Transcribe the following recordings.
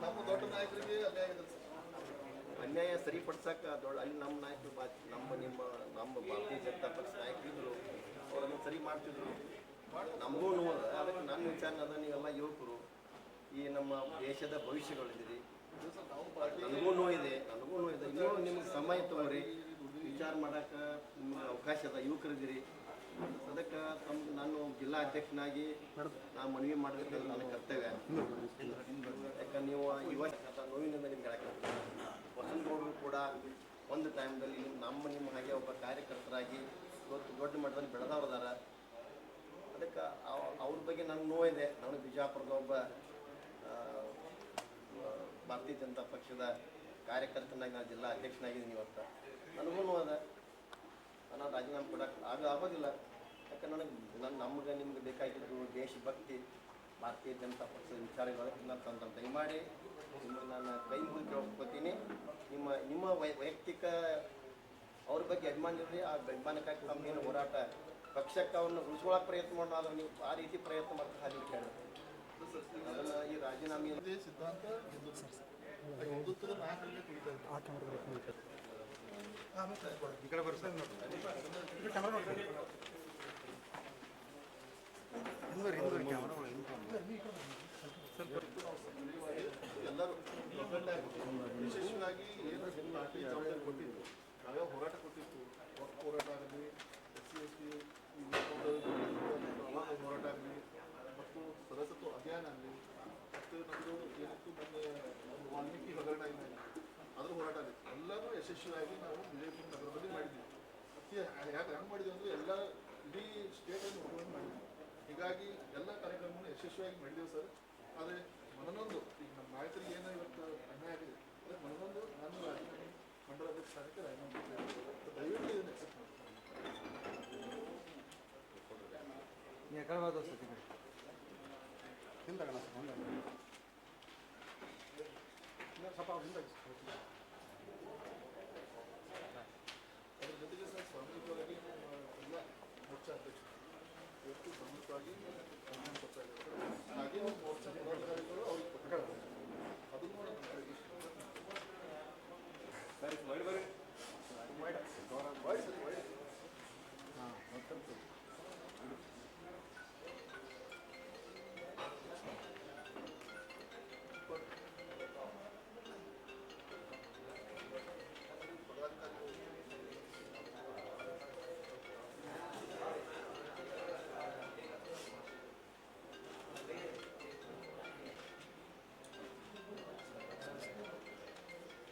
ನಮ್ಮ ಅನ್ಯಾಯ ಅನ್ಯಾಯ ದೊಡ್ಡ ಅಲ್ಲಿ ನಮ್ಮ ನಾಯಕರು ನಮ್ಮ ನಿಮ್ಮ ನಮ್ಮ ಭಾರತೀಯ ಜನತಾ ಪಕ್ಷ ನಾಯಕರಿದ್ರು ಅವರನ್ನು ಸರಿ ಮಾಡ್ತಿದ್ರು ನಮಗೂ ನೋವು ಅದ. ಅದಕ್ಕೆ ನನ್ನ ವಿಚಾರ ಅದ ನೀವೆಲ್ಲ ಯುವಕರು ಈ ನಮ್ಮ ದೇಶದ ಭವಿಷ್ಯಗಳಿದ್ದೀರಿ ನನಗೂ ಸರ್ ಇದೆ ನನಗೂ ಇನ್ನೂ ನಿಮ್ಗೆ ಸಮಯ ತಗೋರಿ ವಿಚಾರ ಮಾಡಕ್ಕೆ ಅವಕಾಶ ಅದ, ಯುವಕರಿದ್ದೀರಿ. ಅದಕ್ಕೆ ತಮ್ಮ ನಾನು ಜಿಲ್ಲಾ ಅಧ್ಯಕ್ಷನಾಗಿ ನಾನು ಮನವಿ ಮಾಡಬೇಕು ಅದು ನನ್ನ ಕರ್ತವ್ಯ. ಯಾಕಂದ್ರೆ ನೀವು ಇವತ್ತು ನೋವಿನಿಂದ ನಿಮ್ಗೆ ಹೇಳಕ್ಕೆ ವಸಂತಗೌಡರು ಕೂಡ ಒಂದು ಟೈಮ್ದಲ್ಲಿ ನಮ್ಮ ನಿಮ್ಮ ಹಾಗೆ ಒಬ್ಬ ಕಾರ್ಯಕರ್ತರಾಗಿ ಇವತ್ತು ದೊಡ್ಡ ಮಟ್ಟದಲ್ಲಿ ಬೆಳೆದವ್ರದಾರ ಅದಕ್ಕೆ ಅವ್- ಅವ್ರ ಬಗ್ಗೆ ನನಗೆ ನೋವಿದೆ ನಾನು ಬಿಜಾಪುರದ ಒಬ್ಬ ಭಾರತೀಯ ಜನತಾ ಪಕ್ಷದ ಕಾರ್ಯಕರ್ತನಾಗಿ ನಾನು ಜಿಲ್ಲಾ ಅಧ್ಯಕ್ಷನಾಗಿದ್ದೀನಿ ಇವತ್ತು ನನಗೂ ಅದ ನಾನು ರಾಜೀನಾಮೆ ಕೊಡಕ್ಕೆ ಆಗ ಆಗೋದಿಲ್ಲ. ಯಾಕಂದ್ರೆ ನನಗೆ ನನ್ನ ನಮ್ಗೆ ನಿಮ್ಗೆ ಬೇಕಾಗಿದ್ದು ದೇಶಭಕ್ತಿ ಭಾರತೀಯ ಜನತಾ ಪಕ್ಷದ ವಿಚಾರಗಳು ನಾನು ತಂದು. ದಯಮಾಡಿ ನಾನು ಕೈ ಮುಗಿ ಕೇಳ್ಕೊತೀನಿ ನಿಮ್ಮ ನಿಮ್ಮ ವೈ, ವೈಯಕ್ತಿಕ ಅವ್ರ ಬಗ್ಗೆ ಅಭಿಮಾನ ಇರಲಿ ಆ ಅಭಿಮಾನಕ್ಕಾಗಿ ತಮ್ಮದೇನು ಹೋರಾಟ ಪಕ್ಷಕ್ಕೆ ಅವ್ರನ್ನ ಉಳಿಸ್ಕೊಳಕ್ಕೆ ಪ್ರಯತ್ನ ಮಾಡೋಣ. ನೀವು ಆ ರೀತಿ ಪ್ರಯತ್ನ ಮಾಡ್ತಾ ಹಾಗೆ ಕೇಳಿ ಅದನ್ನು ಈ ರಾಜೀನಾಮೆ ಸಿದ್ಧಾಂತ ಎಲ್ಲರೂ ವಿಶೇಷವಾಗಿ ಏನು ಪಾರ್ಟಿ ಜವಾಬ್ದಾರಿ ಕೊಟ್ಟಿದ್ದು ನಾವ್ಯಾವ ಹೋರಾಟ ಕೊಟ್ಟಿತ್ತು ವಕ್ಫ್ ಹೋರಾಟ ಆಗಲಿ ಎಸ್ ಸಿ ಎಸ್ ಸಿ ಹೋರಾಟ ಆಗಲಿ ಮತ್ತು ಸದಸ್ಯತ್ವ ಅಭಿಯಾನ ಆಗಲಿ ಮತ್ತು ನಮ್ಮದು ಏನಿತ್ತು ಮೊನ್ನೆ ವಾಲ್ಮೀಕಿ ಹಗರಣ ಇಲ್ಲ ಅದ್ರ ಹೋರಾಟ ಆಗಿತ್ತು. ಎಲ್ಲರೂ ಯಶಸ್ವಿಯಾಗಿ ನಾವು ವಿಜಯಪುರ ನಗರದಲ್ಲಿ ಮಾಡಿದ್ವಿ. ಅತಿ ಯಾಕೆ ಹೆಂಗೆ ಮಾಡಿದ್ವಿ ಅಂದರೆ ಎಲ್ಲ ಇಡೀ ಸ್ಟೇಟನ್ನು ಓಪನ್ ಮಾಡಿದ್ವಿ. ಹೀಗಾಗಿ ಎಲ್ಲ ಕಾರ್ಯಕ್ರಮವನ್ನು ಯಶಸ್ವಿಯಾಗಿ ಮಾಡಿದೆವು ಸರ್. ಆದರೆ ಮನನೊಂದು ಈಗ ನಮ್ಮ ನಾಯಕರಿಗೆ ಏನೋ ಇವತ್ತು ಅನ್ಯಾಯ ಆಗಿದೆ. ಅಂದರೆ ಮನನೊಂದು ನಾನು ರಾಜೀನಾಮೆ ಮಂಡಲ ಅಧ್ಯಕ್ಷ ಸ್ಥಾನಕ್ಕೆ ರಾಜೀನಾಮೆ ಮಾಡ್ತೀನಿ. ಸೊ ದಯವಿಟ್ಟು ಇದನ್ನು accept ಮಾಡಿ ಅದ್ರ ಜೊತೆಗೆ ಸರ್ ಸಾಮೂಹಿಕವಾಗಿ ನಮ್ಮ ಎಲ್ಲ ಮೋರ್ಚಾ ಅಧ್ಯಕ್ಷರು ಇವತ್ತು ಸಾಮೂಹಿಕವಾಗಿ ರಾಜೀನಾಮೆ ಕೊಡ್ತಾ ಇದ್ದಾರೆ ಹಾಗೆ ಮೋರ್ಚಾ ಪದಾಧಿಕಾರಿಗಳು ಅವ್ರಿಗೆ ಕೊಟ್ಟಿದ್ದಾರೆ ಅದನ್ನು ಕೂಡ ನಮ್ಮ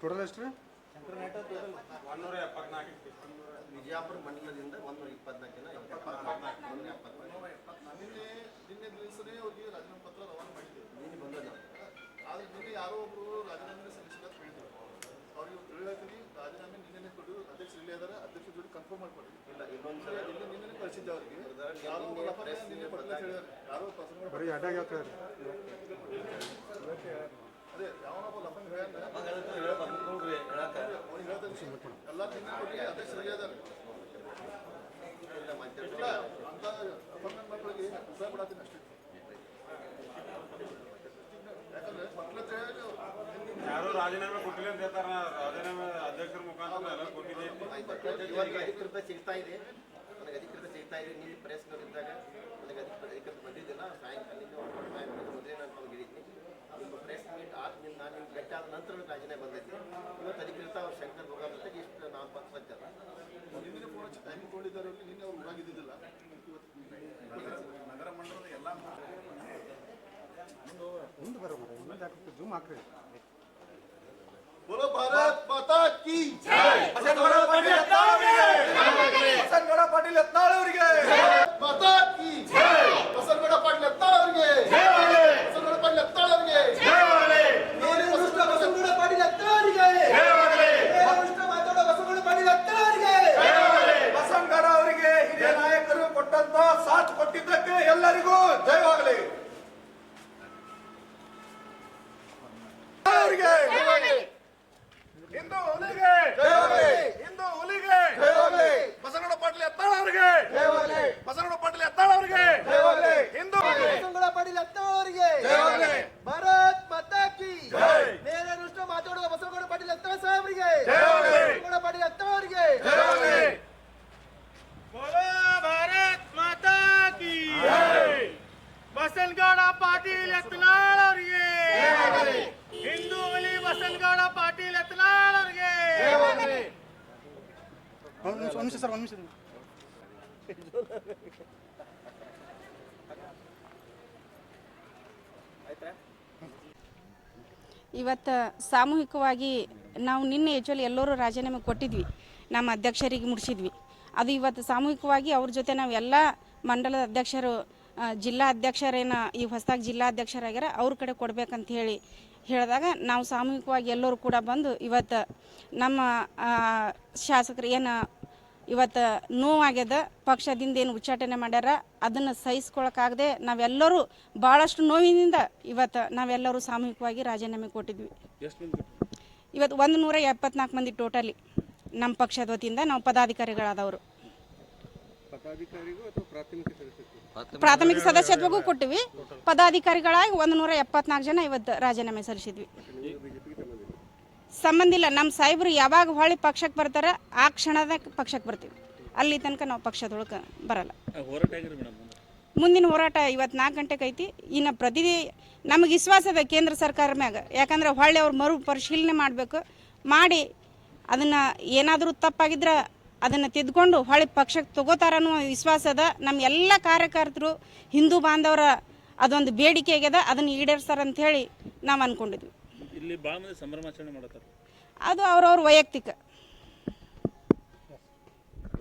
ಟೋಟಲ್ ಎಷ್ಟು ರೀ? ವಿಜಯಪುರ ಮಂಡಲದಿಂದ ಒಂದೂರ ಇಪ್ಪತ್ನಾಲ್ಕು ಜನ ನಿನ್ನೆ ನಿನ್ನೆ ದಿವಸನೇ ಅವ್ರಿಗೆ ರಾಜೀನಾಮೆ ಪತ್ರ ರವಾನೆ ಮಾಡಿದ್ದೇವೆ ನಿನ್ನೆ ಬಂದದ ಆದ್ರೆ ನಿನ್ನೆ ಯಾರೋ ಒಬ್ರು ರಾಜೀನಾಮೆ ಸಲ್ಲಿಸಿಲ್ಲ ಹೇಳಿದ್ರು. ಅವ್ರಿಗೆ ತಿಳಿಯಾತೀನಿ ರಾಜೀನಾಮೆ ನಿನ್ನೆ ಕೊಟ್ಟು ಅಧ್ಯಕ್ಷ ಇಲ್ಲೇ ಇದ್ದಾರೆ ಅಧ್ಯಕ್ಷ ಜೊತೆ ಕನ್ಫರ್ಮ್ ಮಾಡ್ಕೊಡಿ. ಇಲ್ಲ ಇನ್ನೊಂದ್ಸಲ ನಿನ್ನೆ ನಿನ್ನೆ ಕಳಿಸಿದ್ದೆ ಅವ್ರಿಗೆ. ಯಾರೋ ನಿನ್ನೆ ಯಾರೋ ಪರ್ಸನ್ ಬರೀ ಅಡ್ಡಾಗಿ ಹೇಳ್ತಾರೆ ಯಾರು ರಾಜೀನಾಮೆ ಕೊಟ್ಟಿಲ್ಲ ಅಂತ ಹೇಳ್ತಾರ ರಾಜೀನಾಮೆ ಅಧ್ಯಕ್ಷರ ಮುಖಾಂತರ ಕೊಟ್ಟಿದೆ ಸಿಗ್ತಾ ಇದೆ. ಇಲ್ಲಿ ನೀರು ಪ್ರಯತ್ನವಿದ್ದಾಗ ನನಗೆ ಅದಕ್ಕೆ ಅದಕ್ಕೆ ಬಂದಿದ್ದಿಲ್ಲ. ಸಾಯಂಕಾಲ ಮೊದಲೇ ನಾನು ಪ್ರೆಸ್ ಮೀಟ್ ಆದ್ಮೇಲೆ ನಾನು ನಿಮ್ಗೆ ಆದ ನಂತರ ರಾಜೀನಾಮೆ ಬಂದೈತಿ. ಇವತ್ತು ಅದಕ್ಕಿಂತ ಅವ್ರ ಶಂಕರ್ ಹೋಗೋದಕ್ಕೆ ಇಷ್ಟು ನಾನು ಪಕ್ಷ ಹಿಂದಿನ ಫೋನ್ ಟೈಮ್ ಕೊಂಡಿದ್ದಾರೆ ನಿನ್ನೆ ಅವ್ರು ಒಳಗಿದ್ದಿದ್ದಿಲ್ಲ ನಗರ ಮಂಡಲದ ಎಲ್ಲ ಮುಂದೆ ಮುಂದೆ ಜೂಮ್ ಹಾಕ್ರಿ. बोलो ಬಸವನ ಪಾಟೀಲ್ ಎತ್ತಾಳ ಅವರಿಗೆ? ಹಿಂದೂ ಪಾಟೀಲ್. ಎತ್ತಾಳ ಅವರಿಗೆ. ಭಾರತ್ ಮತಾಕಿ ನೇರ ನುಷ್ಟ ಮಾತಾಡುವ ಬಸವಗೌಡ ಪಾಟೀಲ್ ಎತ್ತಾಳ ಸಾಹೇಬರಿಗೆ ಬಸವಗೌಡ ಪಾಟೀಲ್ ಎತ್ತಾಳ ಅವರಿಗೆ. ಭಾರತ್ ಮತಾಕಿ ಬಸನಗೌಡ ಪಾಟೀಲ್ ಎತ್ತನಾಳ್ ಅವರಿಗೆ. ಹಿಂದೂ ಹುಲಿ ಬಸನಗೌಡ ಪಾಟೀಲ್ ಎತ್ತನಾಳ್ ಅವರಿಗೆ. ಒಂದು ನಿಮಿಷ ಸರ್ ಒಂದು ನಿಮಿಷ ಇವತ್ತು ಸಾಮೂಹಿಕವಾಗಿ ನಾವು ನಿನ್ನೆ ಆ್ಯಕ್ಚುಲಿ ಎಲ್ಲರೂ ರಾಜೀನಾಮೆ ಕೊಟ್ಟಿದ್ವಿ. ನಮ್ಮ ಅಧ್ಯಕ್ಷರಿಗೆ ಮುಡಿಸಿದ್ವಿ. ಅದು ಇವತ್ತು ಸಾಮೂಹಿಕವಾಗಿ ಅವ್ರ ಜೊತೆ ನಾವು ಎಲ್ಲ ಮಂಡಲದ ಅಧ್ಯಕ್ಷರು ಜಿಲ್ಲಾ ಅಧ್ಯಕ್ಷರೇನ, ಈ ಹೊಸದಾಗಿ ಜಿಲ್ಲಾ ಅಧ್ಯಕ್ಷರಾಗ್ಯಾರ, ಅವ್ರ ಕಡೆ ಕೊಡ್ಬೇಕಂತ ಹೇಳಿ ಹೇಳಿದಾಗ ನಾವು ಸಾಮೂಹಿಕವಾಗಿ ಎಲ್ಲರೂ ಕೂಡ ಬಂದು ಇವತ್ತು ನಮ್ಮ ಶಾಸಕರು ಏನು ಇವತ್ತು ನೋವಾಗ್ಯದ ಪಕ್ಷದಿಂದ ಏನು ಉಚ್ಚಾಟನೆ ಮಾಡ್ಯಾರ ಅದನ್ನು ಸಹಿಸ್ಕೊಳಕ್ಕಾಗದೆ ನಾವೆಲ್ಲರೂ ಭಾಳಷ್ಟು ನೋವಿನಿಂದ ಇವತ್ತು ನಾವೆಲ್ಲರೂ ಸಾಮೂಹಿಕವಾಗಿ ರಾಜೀನಾಮೆ ಕೊಟ್ಟಿದ್ವಿ. ಇವತ್ತು ಒಂದು ನೂರ ಎಪ್ಪತ್ನಾಲ್ಕು ಮಂದಿ ಟೋಟಲಿ ನಮ್ಮ ಪಕ್ಷದ ವತಿಯಿಂದ ನಾವು ಪದಾಧಿಕಾರಿಗಳಾದವರು. ಪ್ರಾಥಮಿಕ ಸದಸ್ಯತ್ವಗೂ ಕೊಟ್ಟಿವಿ. ಪದಾಧಿಕಾರಿಗಳಾಗಿ ಒಂದು ನೂರ ಎಪ್ಪತ್ನಾಲ್ಕು ಜನ ಇವತ್ತು ರಾಜೀನಾಮೆ ಸಲ್ಲಿಸಿದ್ವಿ. ಸಂಬಂಧ ಇಲ್ಲ. ನಮ್ಮ ಸಾಹೇಬರು ಯಾವಾಗ ಹೊಳ್ಳಿ ಪಕ್ಷಕ್ಕೆ ಬರ್ತಾರ, ಆ ಕ್ಷಣದ ಪಕ್ಷಕ್ಕೆ ಬರ್ತೀವಿ. ಅಲ್ಲಿ ತನಕ ನಾವು ಪಕ್ಷದೊಳಗೆ ಬರಲ್ಲ. ಮುಂದಿನ ಹೋರಾಟ ಇವತ್ತು ನಾಲ್ಕು ಗಂಟೆಗೆ ಐತಿ. ಇನ್ನು ಪ್ರತಿ ನಮಗೆ ವಿಶ್ವಾಸ ಅದ ಕೇಂದ್ರ ಸರ್ಕಾರ ಮ್ಯಾಗ. ಯಾಕಂದ್ರೆ ಹೊಳ್ಳಿ ಅವ್ರು ಮರು ಪರಿಶೀಲನೆ ಮಾಡಬೇಕು, ಮಾಡಿ ಅದನ್ನು ಏನಾದರೂ ತಪ್ಪಾಗಿದ್ರೆ ಅದನ್ನು ತಿದ್ಕೊಂಡು ಹೊಳ್ಳಿ ಪಕ್ಷಕ್ಕೆ ತಗೋತಾರ ವಿಶ್ವಾಸ ಅದ. ನಮ್ಮ ಎಲ್ಲ ಕಾರ್ಯಕರ್ತರು, ಹಿಂದೂ ಬಾಂಧವರ ಅದೊಂದು ಬೇಡಿಕೆ ಆಗ್ಯದ. ಅದನ್ನು ಈಡೇರಿಸ್ತಾರಂತ ಹೇಳಿ ನಾವು ಅಂದ್ಕೊಂಡಿದ್ವಿ ಇಲ್ಲಿ ಭಾಳ ಮಂದಿ ಸಂಭ್ರಮಾಚರಣೆ ಮಾಡತ್ತಾರ? ಅದು ಅವ್ರವ್ರ ವೈಯಕ್ತಿಕ.